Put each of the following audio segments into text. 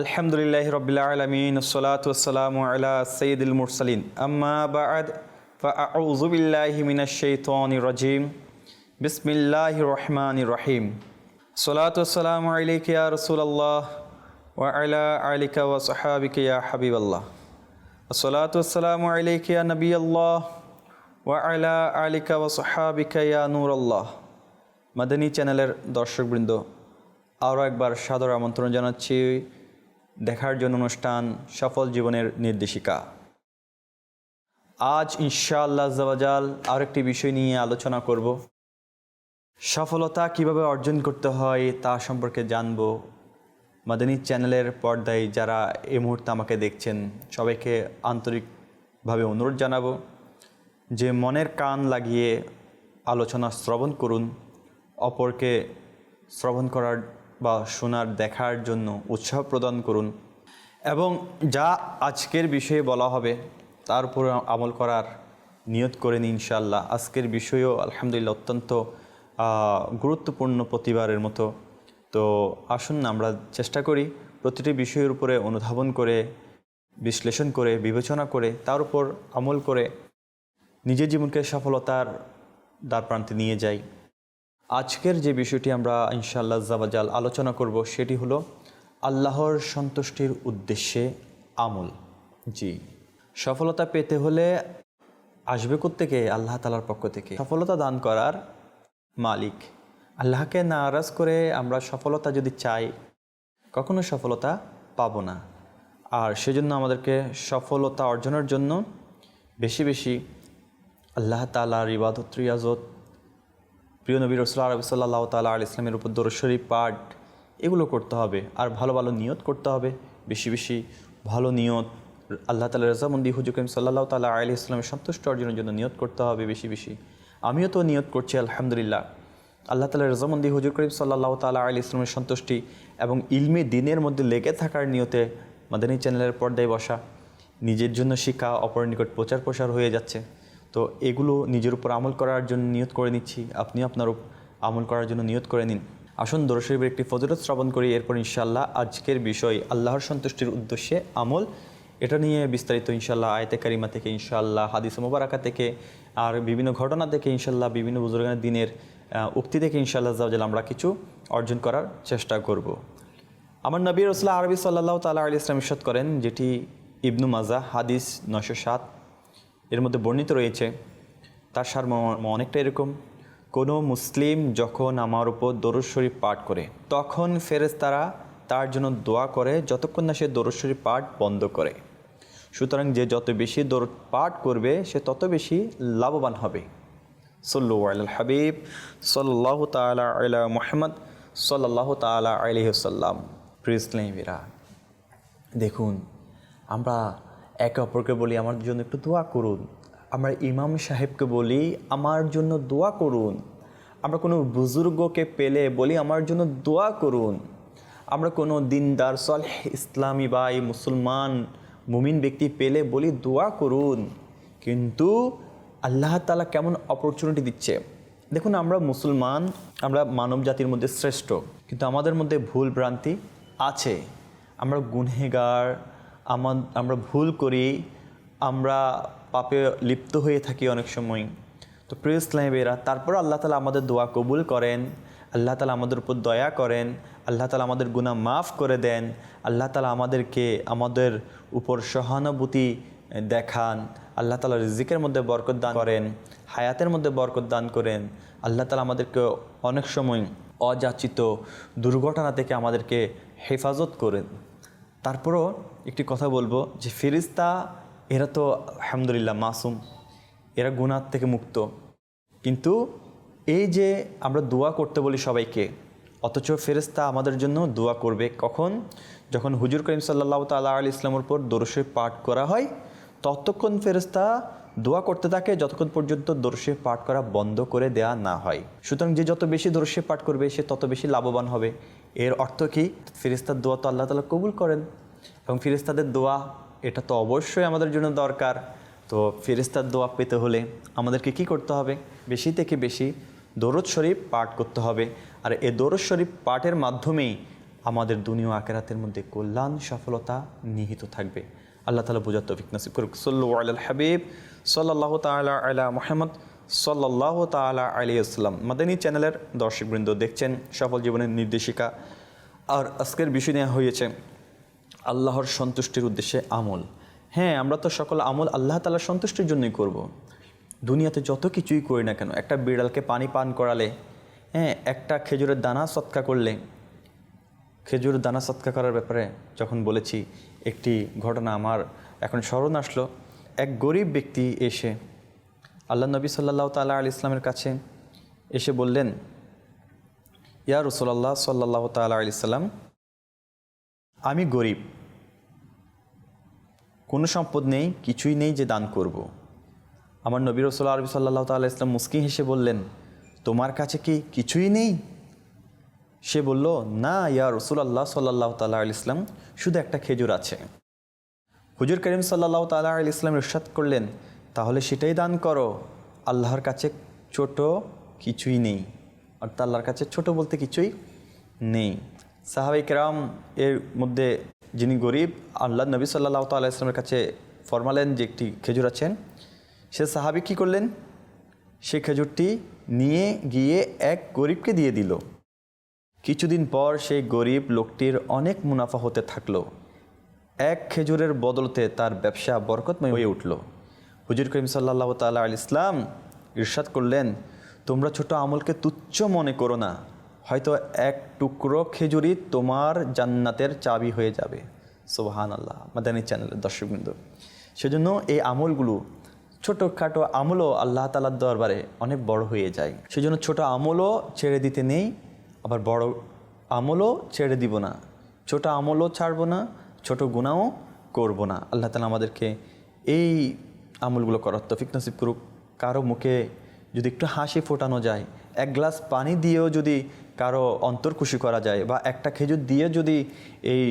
আলহামদুলিল্লাহ রবিল আলমিন সালাতাম আলা সঈদুল মুরসালিন। আম্মা বাদ ফাউজুবিল্লাহি মিনাশ-শাইতানির রাজিম। বিসমিল্লাহির রহমানির রহিম। সালাতাম আলাইকা ইয়া রাসূলুল্লাহ, ওয়া আলা আলিকা ওয়া সাহাবিকা ইয়া হাবিবাল্লাহ। সালাতাম আলাইকা ইয়া নবিয়াল্লাহ, ওয়া আলা আলিকা ওয়া সাহাবিকা ইয়া নূরাল্লাহ। মাদানী চ্যানেলের দর্শকবৃন্দ আরও একবার সাদর আমন্ত্রণ জানাচ্ছি। দেখার জন্য অনুষ্ঠান সফল জীবনের নির্দেশিকা। আজ ইনশাআল্লাহ জাওয়াজাল আরেকটি বিষয় নিয়ে আলোচনা করব। সফলতা কীভাবে অর্জন করতে হয় তা সম্পর্কে জানব। মাদানী চ্যানেলের পর্দায় যারা এই মুহূর্তে আমাকে দেখছেন, সবাইকে আন্তরিকভাবে অনুরোধ জানাব যে মনের কান লাগিয়ে আলোচনা শ্রবণ করুন, অপরকে শ্রবণ করার বা শোনার দেখার জন্য উৎসাহ প্রদান করুন এবং যা আজকের বিষয়ে বলা হবে, তার উপর আমল করার নিয়ত করে নিন ইনশাল্লাহ আজকের বিষয়েও আলহামদুলিল্লাহ অত্যন্ত গুরুত্বপূর্ণ প্রতিবারের মতো। তো আসুন আমরা চেষ্টা করি প্রতিটি বিষয়ের উপরে অনুধাবন করে, বিশ্লেষণ করে, বিবেচনা করে, তার উপর আমল করে নিজের জীবনকে সফলতার দ্বার প্রান্তে নিয়ে যাই। আজকের যে বিষয়টি আমরা ইনশাল্লাহ জাবাজাল আলোচনা করব, সেটি হলো আল্লাহর সন্তুষ্টির উদ্দেশ্যে আমল। জি। সফলতা পেতে হলে আসবে থেকে আল্লাহ তালার পক্ষ থেকে। সফলতা দান করার মালিক। আল্লাহকে নারাজ করে আমরা সফলতা যদি চাই, কখনো সফলতা পাবো না। আর সেজন্য আমাদেরকে সফলতা অর্জনের জন্য বেশি বেশি আল্লাহ তালার ইবাদত, রিয়াজত প্রিয় নবী রসুল আরবি সাল্লাহ তালা আল ইসলামের উপর দরশরী পাঠ, এগুলো করতে হবে। আর ভালো ভালো নিয়ত করতে হবে। বেশি বেশি ভালো নিয়ত, আল্লাহ তালা রাজামন্দি হুজুর করিম সাল্লাহ তালা আলি ইসলামের সন্তুষ্ট অর্জনের জন্য নিয়ত করতে হবে বেশি বেশি। আমিও তো নিয়ত করছি, আলহামদুলিল্লাহ। আল্লাহ তালা রাজামন্দি হুজুর করিম সাল্লাহ তালা আলি ইসলামের সন্তুষ্টি এবং ইলমে দিনের মধ্যে লেগে থাকার নিয়তে মাদানী চ্যানেলের পর্দায় বসা, নিজের জন্য শিক্ষা অপর নিকট প্রচার প্রসার হয়ে যাচ্ছে। তো এগুলো নিজের উপর আমল করার জন্য নিয়ত করে নিচ্ছি। আপনি আপনার আমল করার জন্য নিয়ত করে নিন। আসুন দরশরীফের একটি ফজরত শ্রবণ করি, এরপর ইনশাল্লাহ আজকের বিষয় আল্লাহর সন্তুষ্টির উদ্দেশ্যে আমল। এটা নিয়ে বিস্তারিত ইনশাল্লাহ আয়তে কারিমা থেকে ইনশাল্লাহ হাদিস মোবারাকা থেকে, আর বিভিন্ন ঘটনা থেকে ইনশাল্লাহ বিভিন্ন বুজুর্গানের দিনের উক্তি থেকে ইনশাল্লাহ জাওজাল আমরা কিছু অর্জন করার চেষ্টা করব। আমার নবী রসুল্লাহ আরবি সাল্লাহ তালা আলী ইসলাম ইস্বাদ করেন, যেটি ইবনু মাজা, হাদিস নশো সাত এর মধ্যে বর্ণিত রয়েছে, তার সার ম- অনেকটা এরকম। কোনো মুসলিম যখন আমার উপর দরুদ শরীফ পাঠ করে, তখন ফেরেশতারা তার জন্য দোয়া করে যতক্ষণ না সে দরুদ শরীফ পাঠ বন্ধ করে। সুতরাং যে যত বেশি দরুদ পাঠ করবে, সে তত বেশি লাভবান হবে। সল্লু আল হাবিব সল্লাহ তালা আলা মোহাম্মদ সাল্লাহ তালা আলহিসাল্লাম প্রিসলামিরা দেখুন, আমরা একে অপরকে বলি, আমার জন্য একটু দোয়া করুন। আমরা ইমাম সাহেবকে বলি, আমার জন্য দোয়া করুন। আমরা কোনো বুজুর্গকে পেলে বলি, আমার জন্য দোয়া করুন। আমরা কোনো দিনদার, সলহ, ইসলামী বা মুসলমান, মুমিন ব্যক্তি পেলে বলি, দোয়া করুন। কিন্তু আল্লাহ তালা কেমন অপরচুনিটি দিচ্ছে? দেখুন, আমরা মুসলমান, আমরা মানব জাতির মধ্যে শ্রেষ্ঠ, কিন্তু আমাদের মধ্যে ভুল ভ্রান্তি আছে। আমরা গুনহেগার আমার আমরা ভুল করি, আমরা পাপে লিপ্ত হয়ে থাকি অনেক সময়। তো প্রিয় ইসলামেরা তারপর আল্লাহ তালা আমাদের দোয়া কবুল করেন, আল্লাহ তালা আমাদের উপর দয়া করেন, আল্লাহ তালা আমাদের গুনাহ মাফ করে দেন, আল্লাহ তালা আমাদেরকে আমাদের উপর সহানুভূতি দেখান, আল্লাহ তালা রিজিকের মধ্যে বরকত দান করেন, হায়াতের মধ্যে বরকত দান করেন, আল্লাহ তালা আমাদেরকে অনেক সময় অযাচিত দুর্ঘটনা থেকে আমাদেরকে হেফাজত করেন। তারপরও একটি কথা বলব যে ফিরিস্তা এরা তো আলহামদুলিল্লাহ মাসুম, এরা গুণার থেকে মুক্ত। কিন্তু এই যে আমরা দোয়া করতে বলি সবাইকে, অথচ ফেরেস্তা আমাদের জন্য দোয়া করবে কখন? যখন হুজুর করিম সাল্লাহ তাল্লাহ আলি ইসলামের উপর দরসে পাঠ করা হয়, ততক্ষণ ফেরেস্তা দোয়া করতে থাকে যতক্ষণ পর্যন্ত দরসে পাঠ করা বন্ধ করে দেয়া না হয়। সুতরাং যে যত বেশি দরসে পাঠ করবে, সে তত বেশি লাভবান হবে। এর অর্থ কি? ফেরিস্তার দোয়া তো আল্লাহ তালা কবুল করেন। এবং ফিরিস্তাদের দোয়া, এটা তো অবশ্যই আমাদের জন্য দরকার। তো ফেরিস্তার দোয়া পেতে হলে আমাদেরকে কি করতে হবে? বেশি থেকে বেশি দরদ শরীফ পাঠ করতে হবে। আর এই দরদ শরীফ পাঠের মাধ্যমেই আমাদের দুনিয়া আকেরাতের মধ্যে কল্যাণ, সফলতা নিহিত থাকবে। আল্লাহ তালা বোঝার নাসিব করুক। সল্লু আল হাবিব। সাল্লাহ তালা আলা মোহাম্মদ। সাল্লাহ তালা আলী আসসালাম মাদানী চ্যানেলের দর্শকবৃন্দ দেখছেন সফল জীবনের নির্দেশিকা। আর আজকের বিষয় নেওয়া হয়েছে আল্লাহর সন্তুষ্টির উদ্দেশ্যে আমল। হ্যাঁ আমরা তো সকল আমল আল্লাহ তালার সন্তুষ্টির জন্যই করব। দুনিয়াতে যত কিছুই করি না কেন, একটা বিড়ালকে পানি পান করালে হ্যাঁ একটা খেজুরের দানা সৎকা করলে, খেজুরের দানা সৎকা করার ব্যাপারে যখন বলেছি, একটি ঘটনা আমার এখন স্মরণ আসলো। এক গরিব ব্যক্তি এসে আল্লাহ নবী সাল্লাহ তালা আল ইসলামের কাছে এসে বললেন, ইয়া রসোল্লাহ সাল্লাহ তালা আলি সাল্লাম, আমি গরিব। কোনো সম্পদ নেই, কিছুই নেই যে দান করব। আমার নবী রসুল্লা আরবি সাল্লাহ তাল্লাহ ইসলাম মুস্কি হেসে বললেন, তোমার কাছে কি কিছুই নেই? সে বলল, না, ইয়া রসুল আল্লাহ সাল্লাহ তাল্লাহ আল ইসলাম শুধু একটা খেজুর আছে। হুজুর করিম সাল্লাহ তাল্লাহ আল ইসলাম ইরশাদ করলেন তাহলে সেটাই দান করো। আল্লাহর কাছে ছোট কিছুই নেই। অর্থাৎ আল্লাহর কাছে ছোট বলতে কিছুই নেই। সাহাবাই কেরাম এর মধ্যে যিনি গরিব, আল্লাহ নবী সাল্লাহ তাল্লাহ ইসলামের কাছে ফরমালেন যে একটি খেজুর আছেন সে সাহাবি কী করলেন? সে খেজুরটি নিয়ে গিয়ে এক গরিবকে দিয়ে দিল। কিছুদিন পর সেই গরিব লোকটির অনেক মুনাফা হতে থাকল। এক খেজুরের বদলতে তার ব্যবসা বরকতময় হয়ে উঠল। হুজুর করিম সাল্লাহ তাল্লাহ আল ইসলাম ইরশাদ করলেন, তোমরা ছোট আমলকে তুচ্ছ মনে করো না। হয়তো এক টুকরো খেজুরি তোমার জান্নাতের চাবি হয়ে যাবে। সোহান আল্লাহ মাদানী চ্যানেলের দর্শকবৃন্দ। সেজন্য এই আমলগুলো ছোটোখাটো আমলও আল্লাহ তালার দরবারে অনেক বড় হয়ে যায়। সেজন্য ছোট আমলও ছেড়ে দিতে নেই, আবার বড় আমলও ছেড়ে দিব না। ছোট আমলও ছাড়বো না, ছোট গুণাও করব না। আল্লাহ তালা আমাদেরকে এই আমলগুলো করার তফিক নসিব করুক। কারও মুখে যদি একটু হাসি ফোটানো যায়, এক গ্লাস পানি দিয়েও যদি কারও অন্তর খুশি করা যায় বা একটা খেজুর দিয়ে যদি এই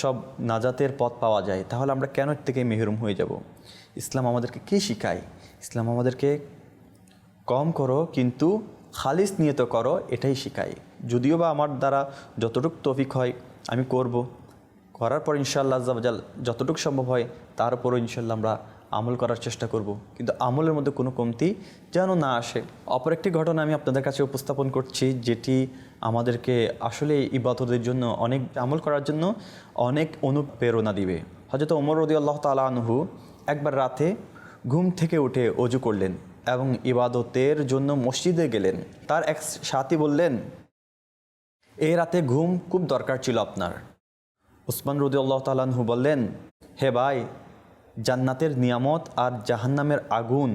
সব নাজাতের পথ পাওয়া যায়, তাহলে আমরা কেন থেকে মেহরুম হয়ে যাব? ইসলাম আমাদেরকে কী শিখায়? ইসলাম আমাদেরকে কম করো কিন্তু খালিস নিয়ত করো, এটাই শিখাই যদিও বা আমার দ্বারা যতটুকু তফিক হয়, আমি করব। করার পর ইনশাল্লাহ যতটুকু সম্ভব হয়, তার উপরও ইনশাল্লাহ আমরা আমল করার চেষ্টা করব। কিন্তু আমলের মধ্যে কোনো কমতি যেন না আসে। অপর একটি ঘটনা আমি আপনাদের কাছে উপস্থাপন করছি, যেটি আমাদেরকে আসলে ইবাদতের জন্য অনেক, আমল করার জন্য অনেক অনুপ্রেরণা দিবে। হয়তো ওমর রদি আল্লাহ তালা আনহু একবার রাতে ঘুম থেকে উঠে অজু করলেন এবং ইবাদতের জন্য মসজিদে গেলেন। তার এক সাথী বললেন এই রাতে ঘুম খুব দরকার ছিল আপনার। উসমান রদি আল্লাহ তালাহু বললেন, হে ভাই জান্নাতের নিয়ামত আর জাহান্নামের আগুন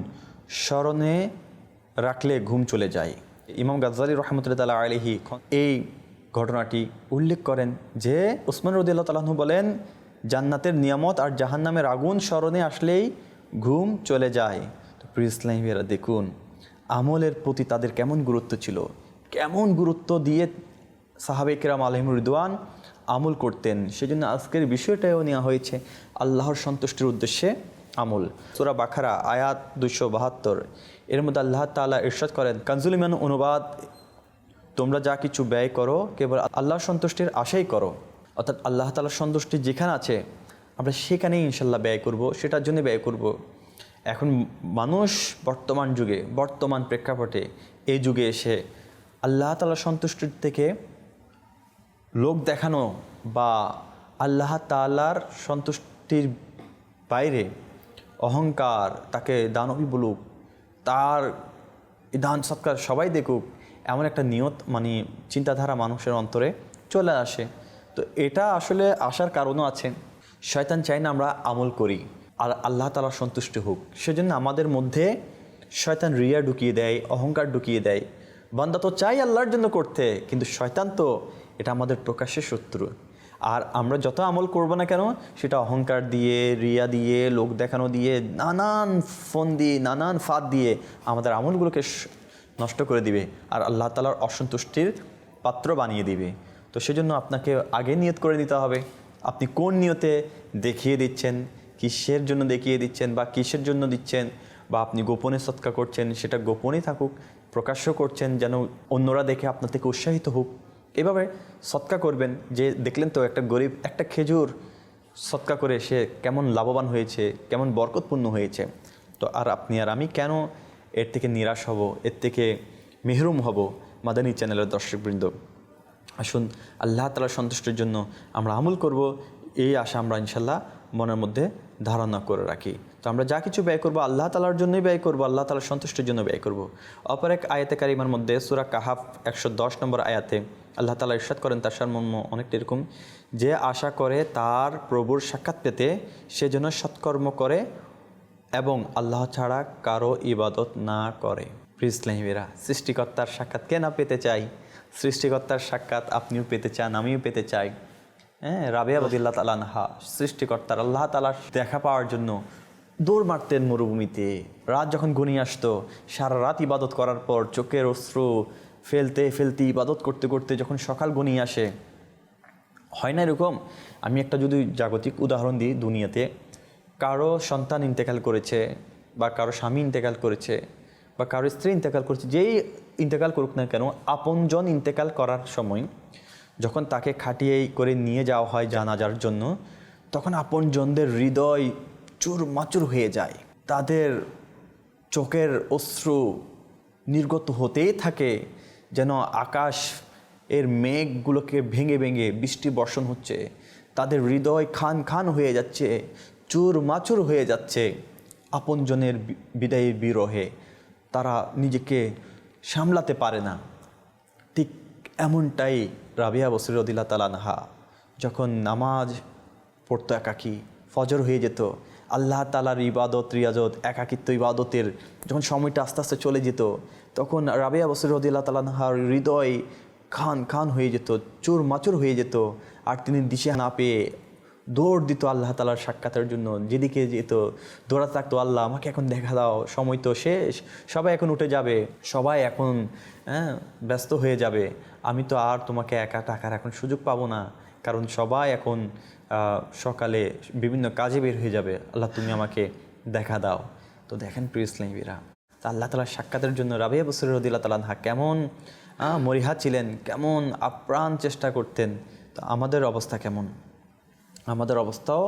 স্মরণে রাখলে ঘুম চলে যায়। ইমাম গাজ্জালি রহমতুল্লাহ আলহি এই ঘটনাটি উল্লেখ করেন যে উসমান রদিল্লাহ তালাহু বলেন, জান্নাতের নিয়ামত আর জাহান্নামের আগুন স্মরণে আসলেই ঘুম চলে যায়। তো প্রিয় ইসলামীরা দেখুন, আমলের প্রতি তাদের কেমন গুরুত্ব ছিল? কেমন গুরুত্ব দিয়ে সাহাবেকরাম আলহিম রিদওয়ান আমল করতেন। সেজন্য আজকের বিষয়টাও নেওয়া হয়েছে আল্লাহর সন্তুষ্টির উদ্দেশ্যে আমল। সুরা বাখারা আয়াত দুশো বাহাত্তর। এর মধ্যে আল্লাহ তালা ইরশাদ করেন, কানজুল ইমান অনুবাদ, তোমরা যা কিছু ব্যয় করো, কেবল আল্লাহর সন্তুষ্টির আশাই করো। অর্থাৎ আল্লাহ তালার সন্তুষ্টি যেখানে আছে, আমরা সেখানেই ইনশাল্লাহ ব্যয় করব, সেটার জন্য ব্যয় করব। এখন মানুষ বর্তমান যুগে, বর্তমান প্রেক্ষাপটে, এই যুগে এসে আল্লাহ তালার সন্তুষ্টির থেকে লোক দেখানো বা আল্লাহ তালার সন্তুষ্টির বাইরে অহংকার, তাকে দানবী বলুক, তার দান সৎকার সবাই দেখুক, এমন একটা নিয়ত মানে চিন্তাধারা মানুষের অন্তরে চলে আসে। তো এটা আসলে আসার কারণও আছে। শয়তান চাই না আমরা আমল করি, আর আল্লাহ তালার সন্তুষ্টি হোক। সেজন্য আমাদের মধ্যে শয়তান রিয়া ঢুকিয়ে দেয়, অহংকার ঢুকিয়ে দেয়। বান্দা তো চাই আল্লাহর জন্য করতে, কিন্তু শয়তান তো এটা আমাদের প্রকাশ্যের শত্রু। আর আমরা যত আমল করব না কেন, সেটা অহংকার দিয়ে, রিয়া দিয়ে, লোক দেখানো দিয়ে, নানান ফোন দিয়ে, নানান ফাঁদ দিয়ে আমাদের আমলগুলোকে নষ্ট করে দিবে আর আল্লাহ তালার অসন্তুষ্টির পাত্র বানিয়ে দিবে। তো সেজন্য আপনাকে আগে নিয়ত করে নিতে হবে। আপনি কোন নিয়তে দেখিয়ে দিচ্ছেন, কিসের জন্য দেখিয়ে দিচ্ছেন বা কিসের জন্য দিচ্ছেন বা আপনি গোপনে সৎকা করছেন, সেটা গোপনেই থাকুক প্রকাশ্য করছেন যেন অন্যরা দেখে আপনার থেকে উৎসাহিত হোক। এভাবে সৎকা করবেন যে দেখলেন তো একটা গরিব, একটা খেজুর সৎকা করে সে কেমন লাভবান হয়েছে, কেমন বরকতপূর্ণ হয়েছে। তো আর আপনি আর আমি কেন এর থেকে নিরাশ হব, এর থেকে মেহরুম হব? মাদানী চ্যানেলের দর্শকবৃন্দ, আসুন আল্লাহ তালার সন্তুষ্টির জন্য আমরা আমল করব, এই আশা আমরা ইনশাল্লাহ মনের মধ্যে ধারণা করে রাখি। তো আমরা যা কিছু ব্যয় করব আল্লাহ তালার জন্যই ব্যয় করব, আল্লাহ তালার সন্তুষ্টির জন্য ব্যয় করব। অপর এক আয়াতে কারিমার মধ্যে সুরা কাহাফ একশো দশ নম্বর আয়াতে আল্লাহ তালা ইরশাদ করেন, তার সারমর্ম অনেকটা এরকম, যে আশা করে তার প্রভুর সাক্ষাৎ পেতে সে যেন সৎকর্ম করে এবং আল্লাহ ছাড়া কারও ইবাদত না করে। প্রিসলাহিমেরা সৃষ্টিকর্তার সাক্ষাৎ কে না পেতে চাই সৃষ্টিকর্তার সাক্ষাৎ আপনিও পেতে চান, আমিও পেতে চাই। হ্যাঁ রাবিয়া বদিল্লা তালানহা সৃষ্টিকর্তার আল্লাহ তালার দেখা পাওয়ার জন্য দৌড় মারতেন মরুভূমিতে। রাত যখন ঘনিয়ে আসতো, সারা রাত ইবাদত করার পর চোখের অশ্রু ফেলতে ফেলতে, ইবাদত করতে করতে যখন সকাল ঘনিয়ে আসে, হয় না এরকম? আমি একটা যদি জাগতিক উদাহরণ দিই দুনিয়াতে, কারও সন্তান ইন্তেকাল করেছে বা কারও স্বামী ইন্তেকাল করেছে বা কারও স্ত্রী ইন্তেকাল করেছে, যেই ইন্তেকাল করুক না কেন, আপনজন ইন্তেকাল করার সময় যখন তাকে খাটিয়ে করে নিয়ে যাওয়া হয় জানাজার জন্য, তখন আপনজনদের হৃদয় চুরমাচুর হয়ে যায়। তাদের চোখের অশ্রু নির্গত হতেই থাকে। যেন আকাশ এর মেঘগুলোকে ভেঙে ভেঙে বৃষ্টি বর্ষণ হচ্ছে, তাদের হৃদয় খান খান হয়ে যাচ্ছে, চুর মাচুর হয়ে যাচ্ছে আপনজনের বি- বিদায়ের বিরহে। তারা নিজেকে সামলাতে পারে না। ঠিক এমনটাই রাবিয়া বসিরদিল্লা তালানহা যখন নামাজ পড়তো একাকি, ফজর হয়ে যেত আল্লাহ তালার ইবাদত, রিয়াজত, একাকিত্ব ইবাদতের যখন সময়টা আস্তে আস্তে চলে যেত, তখন রাবিয়া বসিরদিল্লা তালানহার হৃদয় খান খান হয়ে যেত, চোর মাচুর হয়ে যেত। আর তিনি দিশে না পেয়ে দৌড় দিত আল্লাহ তালার সাক্ষাতের জন্য, যেদিকে যেত, দৌড়াতে থাকতো, আল্লাহ, আমাকে এখন দেখা দাও, সময় তো শেষ, সবাই এখন উঠে যাবে, সবাই এখন হ্যাঁ ব্যস্ত হয়ে যাবে, আমি তো আর তোমাকে একা টাকার এখন সুযোগ পাবো না, কারণ সবাই এখন সকালে বিভিন্ন কাজে বের হয়ে যাবে। আল্লাহ, তুমি আমাকে দেখা দাও। তো দেখেন, প্রিয় ইসলামীরা তা আল্লাহ তালার সাক্ষাতের জন্য রাবিয়া বসর রদিল্লা তালাহা কেমন মরিহা ছিলেন, কেমন আপ্রাণ চেষ্টা করতেন, তো আমাদের অবস্থা কেমন? আমাদের অবস্থাও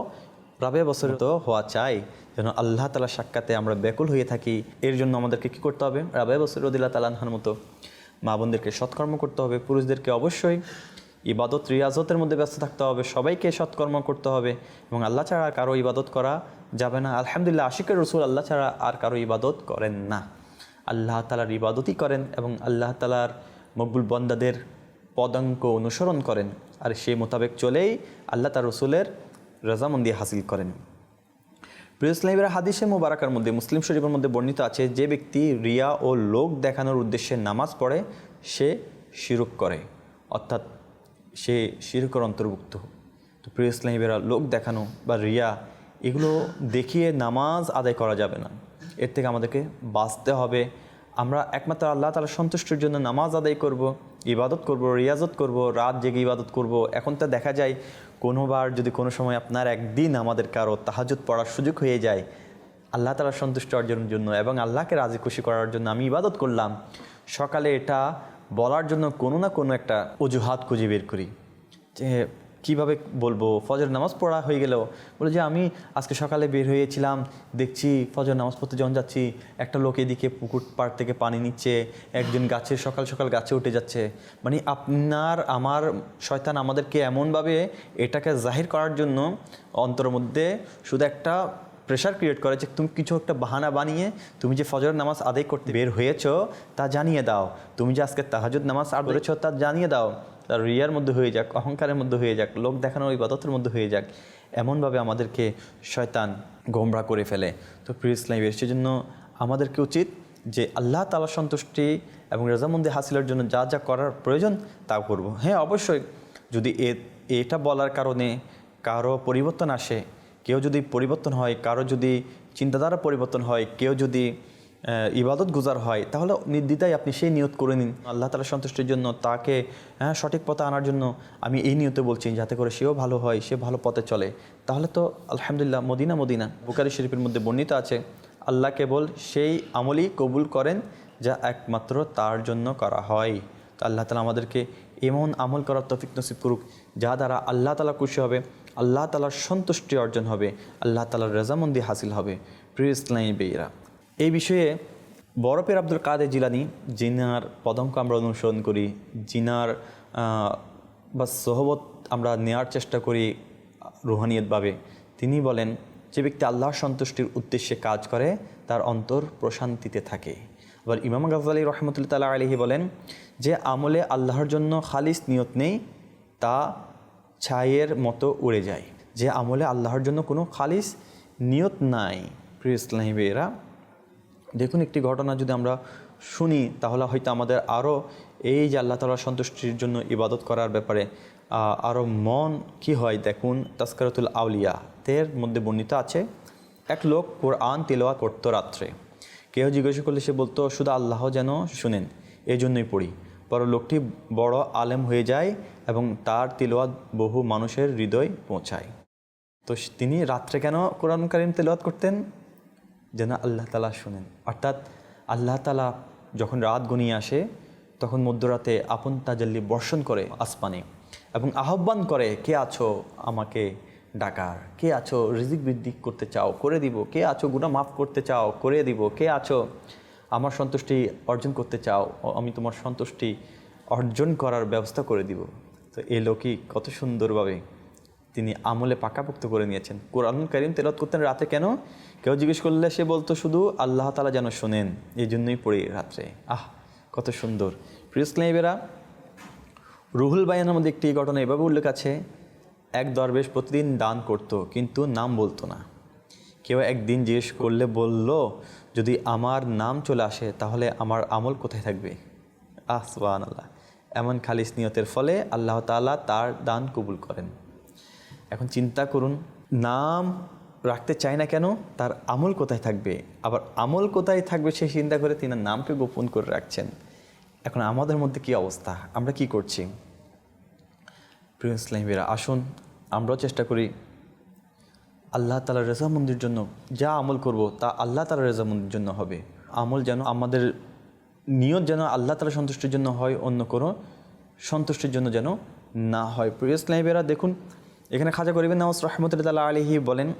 রাবে বছর তো হওয়া চাই, যেন আল্লাহ তালা সাক্ষাতে আমরা ব্যাকুল হয়ে থাকি। এর জন্য আমাদেরকে কি করতে হবে? রাবে বছর রদিল্লা তালানহার মতো মা বোনদেরকে সৎকর্ম করতে হবে। পুরুষদেরকে অবশ্যই ইবাদত রিয়াজতের মধ্যে ব্যস্ত থাকতে হবে, সবাইকে সৎকর্ম করতে হবে এবং আল্লাহ ছাড়া কারও ইবাদত করা যাবে না। আলহামদুলিল্লাহ আশিকের রসুল আল্লাহ ছাড়া আর কারও ইবাদত করেন না। আল্লাহ তালার ইবাদতই করেন এবং আল্লাহ তালার মকবুল বন্দাদের পদাঙ্ক অনুসরণ করেন। আর সেই মোতাবেক চলেই আল্লাহ তার রসুলের রাজামন্দি হাসিল করেন। প্রিয় ইসলামের, হাদিসে মোবারকার মধ্যে, মুসলিম শরীফের মধ্যে বর্ণিত আছে, যে ব্যক্তি রিয়া ও লোক দেখানোর উদ্দেশ্যে নামাজ পড়ে, সে শিরুক করে। অর্থাৎ সে শিরকের অন্তর্ভুক্ত। তো প্রিয় ইসলামের লোক দেখানো বা রিয়া, এগুলো দেখিয়ে নামাজ আদায় করা যাবে না। এর থেকে আমাদেরকে বাঁচতে হবে। আমরা একমাত্র আল্লাহ তালার সন্তুষ্টির জন্য নামাজ আদায় করব, ইবাদত করব, রিয়াজত করব, রাত জেগে ইবাদত করব। এখন তো দেখা যায়, কোনোবার যদি কোনো সময় আপনার একদিন আমাদের কারও তাহাজুদ পড়ার সুযোগ হয়ে যায়, আল্লাহ তালার সন্তুষ্ট অর্জনের জন্য এবং আল্লাহকে রাজি খুশি করার জন্য আমি ইবাদত করলাম, সকালে এটা বলার জন্য কোনো না কোনো একটা অজুহাত খুঁজে বের করি। যে কীভাবে বলব ফজর নামাজ পড়া হয়ে গেল। বলে যে আমি আজকে সকালে বের হয়েছিলাম, দেখছি ফজর নামাজ পড়তে যখন যাচ্ছি, একটা লোক এদিকে পুকুর পাড় থেকে পানি নিচ্ছে, একজন গাছে সকাল সকাল গাছে উঠে যাচ্ছে। মানে আপনার, আমার শয়তান আমাদেরকে এমনভাবে এটাকে জাহির করার জন্য অন্তর মধ্যে শুধু একটা প্রেশার ক্রিয়েট করে যে তুমি কিছু একটা বাহানা বানিয়ে তুমি যে ফজর নামাজ আদায় করতে বের হয়েছো, তা জানিয়ে দাও। তুমি যে আজকে তাহাজুদ নামাজ আর করেছ, তা জানিয়ে দাও। তার রিয়ার মধ্যে হয়ে যাক, অহংকারের মধ্যে হয়ে যাক, লোক দেখানোর ইবাদতের মধ্যে হয়ে যাক, এমনভাবে আমাদেরকে শয়তান গোমরা করে ফেলে। তো প্রিয় ইসলামের সেজন্য আমাদেরকে উচিত যে আল্লাহ তালা সন্তুষ্টি এবং রেজামন্দি হাসিলের জন্য যা যা করার প্রয়োজন তা করব। হ্যাঁ অবশ্যই। যদি এ, এটা বলার কারণে কারও পরিবর্তন আসে কেউ যদি পরিবর্তন হয়, কারও যদি চিন্তাধারা পরিবর্তন হয়, কেউ যদি ইবাদত গুজার হয়, তাহলে নির্দ্বিধায় আপনি সেই নিয়ত করে নিন। আল্লাহ তালা সন্তুষ্টির জন্য, তাকে হ্যাঁ সঠিক পথে আনার জন্য আমি এই নিয়তে বলছি, যাতে করে সেও ভালো হয়, সে ভালো পথে চলে। তাহলে তো আলহামদুলিল্লাহ মদিনা মদিনা। বুকারি শরীফের মধ্যে বর্ণিত আছে, আল্লাহ কেবল সেই আমলই কবুল করেন, যা একমাত্র তার জন্য করা হয়। তো আল্লাহ তালা আমাদেরকে এমন আমল করার তফিক নসিব করুক যা দ্বারা আল্লাহ তালা খুশি হবে। আল্লাহ তালার সন্তুষ্টি অর্জন হবে, আল্লাহ তালার রেজামন্দি হাসিল হবে। প্রিয় ইসলামী বেইরা এই বিষয়ে বরফের আব্দুল কাদের জিলানি, জিনার পদঙ্ক আমরা অনুসরণ করি, জিনার বা সহবত আমরা নেওয়ার চেষ্টা করি রুহানিয়তভাবে। তিনি বলেন, যে ব্যক্তি আল্লাহর সন্তুষ্টির উদ্দেশ্যে কাজ করে, তার অন্তর প্রশান্তিতে থাকে। আবার ইমাম গাজালি রহমতুল্লা তালা আলহি বলেন, যে আমলে আল্লাহর জন্য খালিস নিয়ত নেই, তা ছাইয়ের মতো উড়ে যায়, যে আমলে আল্লাহর জন্য কোনো খালিস নিয়ত নাই। প্রিয় ইসলামী দেখুন একটি ঘটনা যদি আমরা শুনি, তাহলে হয়তো আমাদের আরও এই যে আল্লাহ তালার সন্তুষ্টির জন্য ইবাদত করার ব্যাপারে আরও মন কি হয় দেখুন তাস্কারতুল আউলিয়া। তের মধ্যে বর্ণিত আছে, এক লোক কোরআন তিলওয়া করতো রাত্রে। কেউ জিজ্ঞাসা করলে সে বলতো, শুধু আল্লাহ যেন শুনেন এই জন্যই পড়ি। পর লোকটি বড় আলেম হয়ে যায় এবং তার তিলওয়াত বহু মানুষের হৃদয় পৌঁছায়। তো তিনি রাত্রে কেন কোরআন কারিম তেলাওয়াত করতেন? যেন আল্লাহ তালা শুনেন। অর্থাৎ আল্লাহ তালা যখন রাত গনিয়ে আসে, তখন মধ্যরাতে আপন তাজাল্লি বর্ষণ করে আসমানে এবং আহ্বান করে, কে আছো আমাকে ডাকার? কে আছো রিজিক বৃদ্ধি করতে চাও? করে দিব। কে আছো গুণা মাফ করতে চাও? করে দিব। কে আছো আমার সন্তুষ্টি অর্জন করতে চাও আমি তোমার সন্তুষ্টি অর্জন করার ব্যবস্থা করে দিব। তো এই লোকই কত সুন্দরভাবে তিনি আমলে পাকাপোক্ত করে নিয়েছেন। কোরআন করিম তেলত করতেন রাতে কেন? কেউ জিজ্ঞেস করলে সে বলতো, শুধু আল্লাহ তালা যেন শোনেন। এই জন্যই পড়ি রাত্রে। আহ, কত সুন্দর। প্রিয়সলাইবেরা রুহুল বায়ানের মধ্যে একটি ঘটনা এভাবে উল্লেখ আছে, এক দরবেশ প্রতিদিন দান করত, কিন্তু নাম বলতো না। কেউ একদিন জিজ্ঞেস করলে বলল, যদি আমার নাম চলে আসে, তাহলে আমার আমল কোথায় থাকবে? আহ সুবাহ আল্লাহ এমন খালিস নিয়তের ফলে আল্লাহ তাআলা তার দান কবুল করেন। এখন চিন্তা করুন, নাম রাখতে চায় না কেন, তার আমল কোথায় থাকবে? আবার আমল কোথায় থাকবে সেই চিন্তা করে তিনি নামকে গোপন করে রাখছেন। এখন আমাদের মধ্যে কি অবস্থা? আমরা কি করছি? প্রিয় ইসলামীরা আসুন, আমরাও চেষ্টা করি আল্লাহ তালার রেজামন্দির জন্য যা আমল করব, তা আল্লাহ তালার রেজামন্দির জন্য হবে। আমল যেন আমাদের নিয়ত যেন আল্লাহ তালা সন্তুষ্টির জন্য হয়, অন্য কোনো সন্তুষ্টির জন্য যেন না হয়। প্রিয় ইসলামীরা দেখুন, এখানে খাজা গরিবেন নওয়াজ রহমতুল্লাহ আলহি বলেন,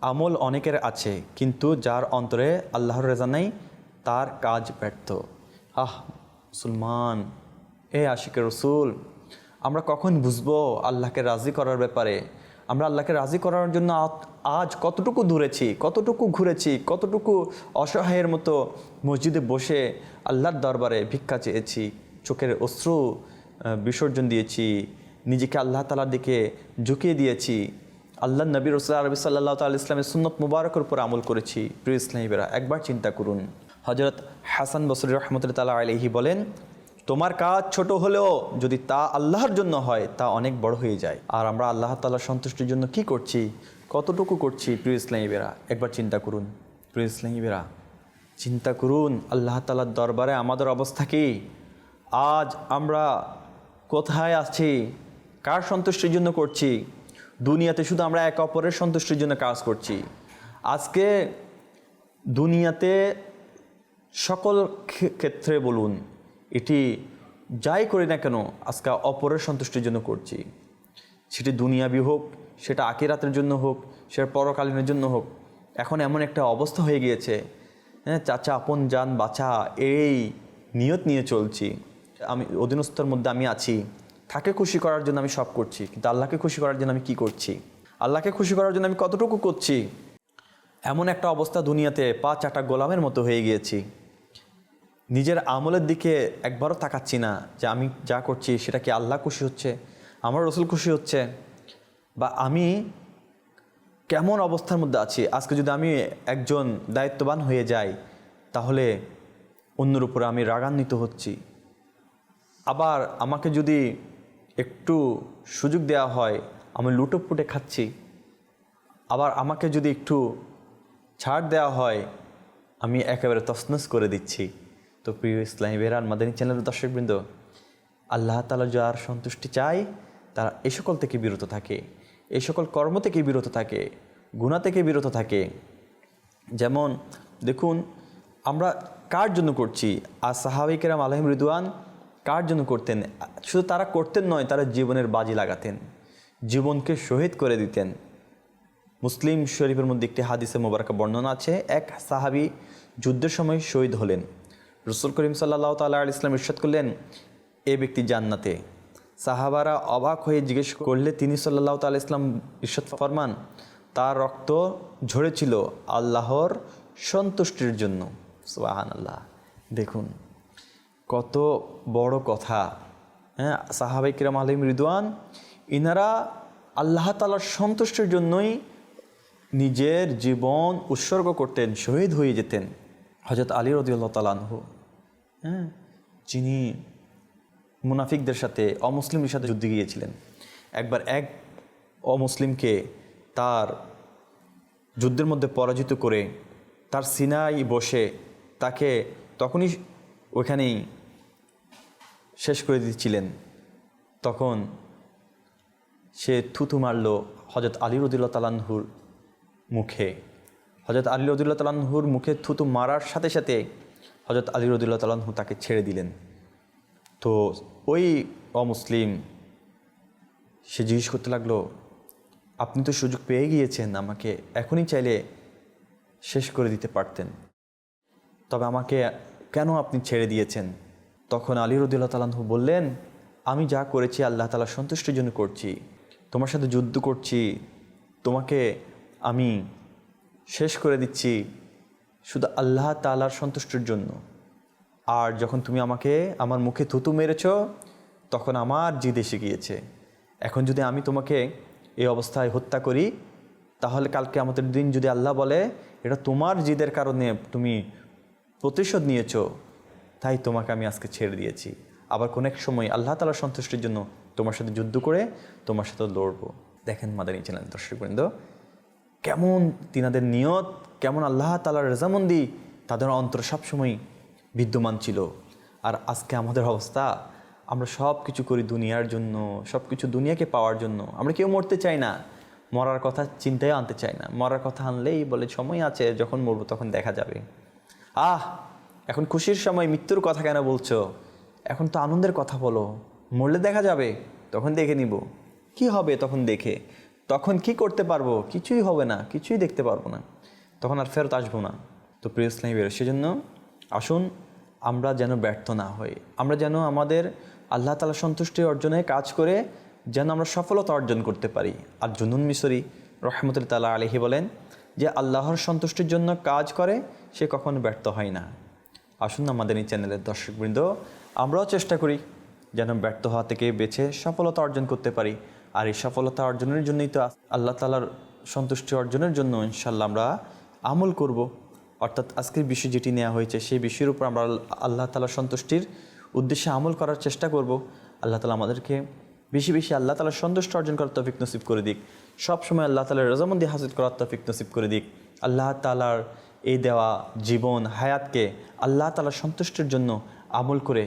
আমল অনেকের আছে, কিন্তু যার অন্তরে আল্লাহর রেজা নেই, তার কাজ ব্যর্থ। আহ, মুসলমান, এ আশিকের রসুল, আমরা কখন বুঝব আল্লাহকে রাজি করার ব্যাপারে? আমরা আল্লাহকে রাজি করার জন্য আজ কতটুকু দূরেছি, কতটুকু ঘুরেছি, কতটুকু অসহায়ের মতো মসজিদে বসে আল্লাহর দরবারে ভিক্ষা চেয়েছি, চোখের অশ্রু বিসর্জন দিয়েছি, নিজেকে আল্লাহ তালার দিকে ঝুঁকিয়ে দিয়েছি আল্লাহ নবী রসুল আরবি সাল্লাহ তাল ইসলামের সুন্নত মুবারকের উপর আমল করেছি। প্রিয় ইসলামীরা একবার চিন্তা করুন। হজরত হাসান বসরি রহমতুল্লাহ তালা আলহি বলেন তোমার কাজ ছোট হলেও যদি তা আল্লাহর জন্য হয়, তা অনেক বড় হয়ে যায়। আর আমরা আল্লাহ তাল্লাহ সন্তুষ্টির জন্য কি করছি? কতটুকু করছি, প্রিয় ইসলামী বেরা একবার চিন্তা করুন। প্রিয় ইসলামী বেরা চিন্তা করুন, আল্লাহ তালার দরবারে আমাদের অবস্থা কি? আজ আমরা কোথায় আছি? কার সন্তুষ্টির জন্য করছি? দুনিয়াতে শুধু আমরা একে অপরের সন্তুষ্টির জন্য কাজ করছি। আজকে দুনিয়াতে সকল ক্ষেত্রে বলুন এটি যাই করি না কেন, আজকে অপরের সন্তুষ্টির জন্য করছি। সেটি দুনিয়াবি হোক, সেটা আকিরাতের জন্য হোক, সেটা পরকালীনের জন্য হোক, এখন এমন একটা অবস্থা হয়ে গিয়েছে হ্যাঁ চাচা, আপন যান বাছা, এই নিয়ত নিয়ে চলছি। আমি, অধীনস্থর মধ্যে আমি আছি। তাকে খুশি করার জন্য আমি সব করছি, কিন্তু আল্লাহকে খুশি করার জন্য আমি কি করছি? আল্লাহকে খুশি করার জন্য আমি কতটুকু করছি? এমন একটা অবস্থা দুনিয়াতে পা চাটা গোলামের মতো হয়ে গিয়েছি। নিজের আমলের দিকে একবারও তাকাচ্ছি না যে আমি যা করছি সেটা কি আল্লাহ খুশি হচ্ছে? আমার রসুল খুশি হচ্ছে? বা আমি কেমন অবস্থার মধ্যে আছি? আজকে যদি আমি একজন দায়িত্ববান হয়ে যাই, তাহলে অন্যের উপরে আমি রাগান্বিত হচ্ছি। আবার আমাকে যদি একটু সুযোগ দেওয়া হয়, আমি লুটোপুটে খাচ্ছি। আবার আমাকে যদি একটু ছাড় দেওয়া হয়, আমি একেবারে তসনস করে দিচ্ছি। তো প্রিয় ইসলামী বেরান মাদানী চ্যানেলের দর্শকবৃন্দ, আল্লাহ তালা যার সন্তুষ্টি চায়, তারা এ সকল থেকে বিরত থাকে। এ সকল কর্ম থেকে বিরত থাকে গুণা থেকে বিরত থাকে। যেমন, দেখুন, আমরা কার জন্য করছি? আর সাহাবিকেরাম আলহিম রিদুয়ান কার জন্য করতেন? শুধু তারা করতেন নয়, তারা জীবনের বাজি লাগাতেন, জীবনকে শহীদ করে দিতেন। মুসলিম শরীফের মধ্যে একটি হাদিসে মোবারকা বর্ণনা আছে, এক সাহাবি যুদ্ধের সময় শহীদ হলেন। রসুল করিম সাল্লাহ তাল্লাহ ইসলাম ইরশাদ করলেন, এ ব্যক্তি জান্নাতে। সাহাবারা অবাক হয়ে জিজ্ঞেস করলে, তিনি সাল্লাহ তাল্লাহ ইসলাম ইরশাদ ফরমান? তার রক্ত ঝরেছিল আল্লাহর সন্তুষ্টির জন্য। সুবাহান আল্লাহ দেখুন, কত বড় কথা। হ্যাঁ সাহাবাই কিরাম আলিম রিদওয়ান, ইনারা আল্লাহ তালার সন্তুষ্টির জন্যই নিজের জীবন উৎসর্গ করতেন, শহীদ হয়ে যেতেন। হজরত আলী রদিউল্লাহ তালানহু হ্যাঁ যিনি মুনাফিকদের সাথে অমুসলিমদের সাথে যুদ্ধে গিয়েছিলেন। একবার এক অমুসলিমকে তার যুদ্ধের মধ্যে পরাজিত করে তার সিনাই বসে তাকে তখনই ওখানেই শেষ করে দিচ্ছিলেন। তখন সে থুথু মারল হজরত আলী রদুল্লাহ তালানহুর মুখে। হজরত আলী রদুল্লাহ তালানহুর মুখে থুতু মারার সাথে সাথে হজরত আলী রদুল্লাহ তালানহু তাকে ছেড়ে দিলেন। তো ওই অমুসলিম, সে জিজ্ঞেস করতে লাগল, আপনি তো সুযোগ পেয়ে গিয়েছেন, আমাকে এখনই চাইলে শেষ করে দিতে পারতেন। তবে আমাকে কেন আপনি ছেড়ে দিয়েছেন? তখন আলী রদুল্লাহ তালাহু বললেন, আমি যা করেছি আল্লাহ তালা সন্তুষ্টির জন্য করছি। তোমার সাথে যুদ্ধ করছি। তোমাকে আমি শেষ করে দিচ্ছি শুধু আল্লাহ তালার সন্তুষ্টির জন্য। আর যখন তুমি আমাকে আমার মুখে থুতু মেরেছ, তখন আমার জিদ এসে গিয়েছে। এখন যদি আমি তোমাকে এই অবস্থায় হত্যা করি, তাহলে কালকে আমাদের দিন যদি আল্লাহ বলে, এটা তোমার জিদের কারণে তুমি প্রতিশোধ নিয়েছো, তাই তোমাকে আমি আজকে ছেড়ে দিয়েছি। আবার কোনো এক সময় আল্লাহ তালার সন্তুষ্টির জন্য তোমার সাথে যুদ্ধ করে তোমার সাথে লড়বো। দেখেন মাদানী চ্যানেল দর্শকবৃন্দ কেমন তিনাদের নিয়ত, কেমন আল্লাহ তালার রেজামন্দি তাদের অন্তর সবসময় বিদ্যমান ছিল। আর আজকে আমাদের অবস্থা, আমরা সব কিছু করি দুনিয়ার জন্য সব কিছু দুনিয়াকে পাওয়ার জন্য। আমরা কেউ মরতে চাই না, মরার কথা চিন্তায় আনতে চাই না। মরার কথা আনলেই বলে, সময় আছে, যখন মরবো তখন দেখা যাবে। আহ, এখন খুশির সময় মৃত্যুর কথা কেন বলছো? এখন তো আনন্দের কথা বলো। মরলে দেখা যাবে, তখন দেখে নিব। কি হবে তখন দেখে? তখন কি করতে পারব? কিছুই হবে না, কিছুই দেখতে পারব না। তখন আর ফেরত আসব না। তো প্রিয় ইসলামী বেরো সেজন্য আসুন আমরা যেন ব্যর্থ না হই। আমরা যেন আমাদের আল্লাহ তালা সন্তুষ্টি অর্জনে কাজ করে যেন আমরা সফলতা অর্জন করতে পারি। আর জুনুন মিশরি রহমতুল্লা তালা আলহি বলেন যে, আল্লাহর সন্তুষ্টির জন্য কাজ করে, সে কখনো ব্যর্থ হয় না। আসুন আমাদের এই চ্যানেলের দর্শকবৃন্দ, আমরাও চেষ্টা করি যেন ব্যর্থ হওয়া থেকে বেছে সফলতা অর্জন করতে পারি। আর এই সফলতা অর্জনের জন্যই তো আল্লাহ তালার সন্তুষ্টি অর্জনের জন্য ইনশাল্লাহ আমরা আমল করব। অর্থাৎ আজকের বিষয় যেটি নেওয়া হয়েছে, সেই বিষয়ের উপর আমরা আল্লাহ তালার সন্তুষ্টির উদ্দেশ্যে আমল করার চেষ্টা করব। আল্লাহ তালা আমাদেরকে বেশি বেশি আল্লাহ তালার সন্তুষ্ট অর্জন করার তফিক নসিব করে দিক। সবসময় আল্লাহ তালার রজামন্দি হাসিল করার তফিক নসিব করে দিক। আল্লাহ তালার এই দেওয়া জীবন, হায়াতকে আল্লাহ তালার সন্তুষ্টির জন্য আমল করে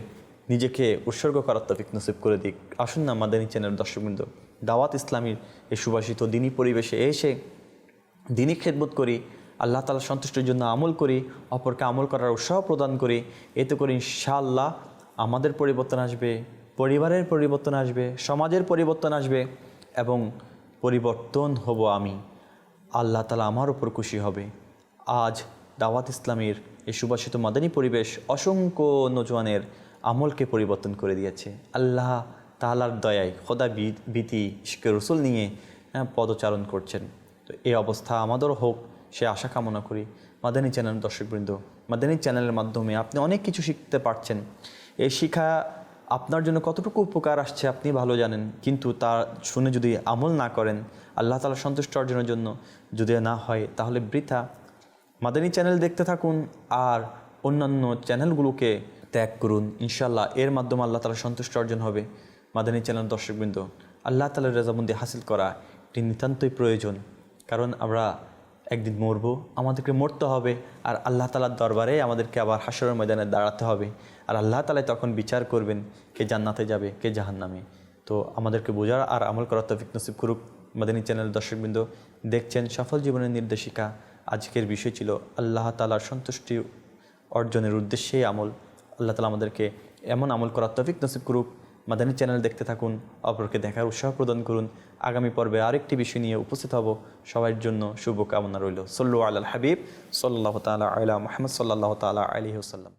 নিজেকে উৎসর্গ করার তফিক নসিব করে দিক। আসুন না মাদানী চ্যানেল দর্শকবৃন্দ। দাওয়াত ইসলামীর এই সুবাসিত দিনী পরিবেশে এসে দিনই খেদবোধ করি, আল্লাহ তালা সন্তুষ্টির জন্য আমল করি, অপরকে আমল করার উৎসাহ প্রদান করি, এতে করে ইনশাআল্লাহ আমাদের পরিবর্তন আসবে, পরিবারের পরিবর্তন আসবে, সমাজের পরিবর্তন আসবে এবং পরিবর্তন হব আমি। আল্লাহ তালা আমার উপর খুশি হবে। আজ দাওয়াত ইসলামের এই সুবাসিত মাদানী পরিবেশ অসংখ্য নজওয়ানের আমলকে পরিবর্তন করে দিয়েছে। আল্লাহ তালার দয়ায় খোদা ভীতি ইশকে রসুল নিয়ে হ্যাঁ, পদচারণ করছেন। তো এই অবস্থা আমাদেরও হোক সে আশা কামনা করি। মাদানী চ্যানেল দর্শকবৃন্দ মাদানী চ্যানেলের মাধ্যমে আপনি অনেক কিছু শিখতে পারছেন। এই শিক্ষা আপনার জন্য কতটুকু উপকার আসছে আপনি ভালো জানেন কিন্তু তা শুনে যদি আমল না করেন আল্লাহ তালা সন্তুষ্ট অর্জনের জন্য যদি না হয় তাহলে বৃথা। মাদানী চ্যানেল দেখতে থাকুন আর অন্যান্য চ্যানেলগুলোকে ত্যাগ করুন। ইনশাল্লাহ এর মাধ্যমে আল্লাহ তালা সন্তুষ্ট অর্জন হবে। মাদানী চ্যানেল দর্শকবৃন্দ, আল্লাহ তালার রেজামন্দি হাসিল করা এটি নিতান্তই প্রয়োজন। কারণ আমরা একদিন মরব, আমাদেরকে মরতে হবে, আর আল্লাহ তালার দরবারে আমাদেরকে আবার হাসরের ময়দানে দাঁড়াতে হবে। আর আল্লাহ তালাই তখন বিচার করবেন কে জান্নাতে যাবে, কে জাহান্নামে। তো আমাদেরকে বোঝার আর আমল করার তফিক নসিব করুক মাদানী চ্যানেল দর্শকবৃন্দ। দেখছেন সফল জীবনের নির্দেশিকা। আজকের বিষয় ছিল আল্লাহ তালার সন্তুষ্টি অর্জনের উদ্দেশ্যেই আমল। আল্লাহ তালা আমাদেরকে এমন আমল করার তফিক নসিব করুক মাদানী চ্যানেল দেখতে থাকুন, অপরকে দেখার উৎসাহ প্রদান করুন। আগামী পর্বে আরেকটি বিষয় নিয়ে উপস্থিত হব। সবার জন্য শুভকামনা রইল। সল্লু আল্লাহ হাবিব সাল্লাহ তালা আল্লাহ মোহাম্মদ সাল্লাহ তালা আলী